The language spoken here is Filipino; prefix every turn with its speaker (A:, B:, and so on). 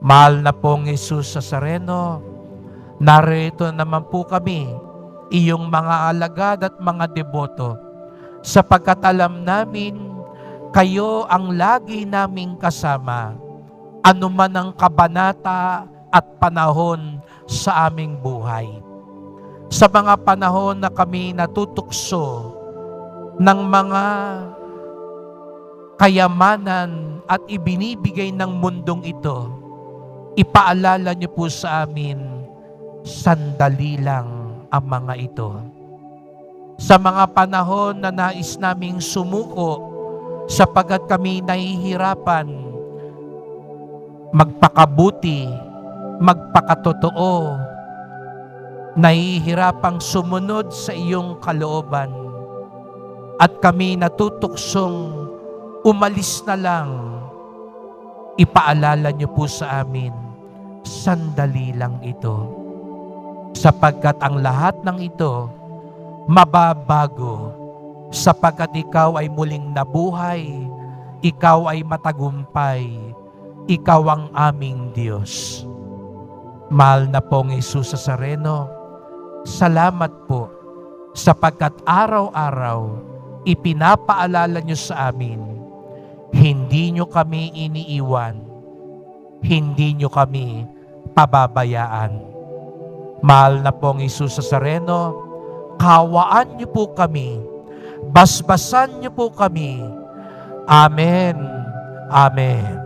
A: Mahal na pong Jesus sa Sareno, narito naman po kami, iyong mga alagad at mga deboto, sapagkat alam namin kayo ang lagi naming kasama, anuman ang kabanata at panahon sa aming buhay. Sa mga panahon na kami natutukso ng mga kayamanan at ibinibigay ng mundong ito, ipaalala niyo po sa amin, sandali lang ang mga ito. Sa mga panahon na nais naming sumuko, sapagat kami nahihirapan, magpakabuti, magpakatotoo, nahihirapang sumunod sa iyong kalooban, at kami natutuksong umalis na lang, ipaalala niyo po sa amin, sandali lang ito. Sapagkat ang lahat ng ito, mababago. Sapagkat ikaw ay muling nabuhay, ikaw ay matagumpay, ikaw ang aming Diyos. Mahal na pong Jesus sa Sareno, salamat po sapagkat araw-araw ipinapaalala niyo sa amin, hindi niyo kami iniiwan, hindi niyo kami pababayaan. Mahal na pong Jesus sa Sareno, kawaan niyo po kami, basbasan niyo po kami. Amen. Amen.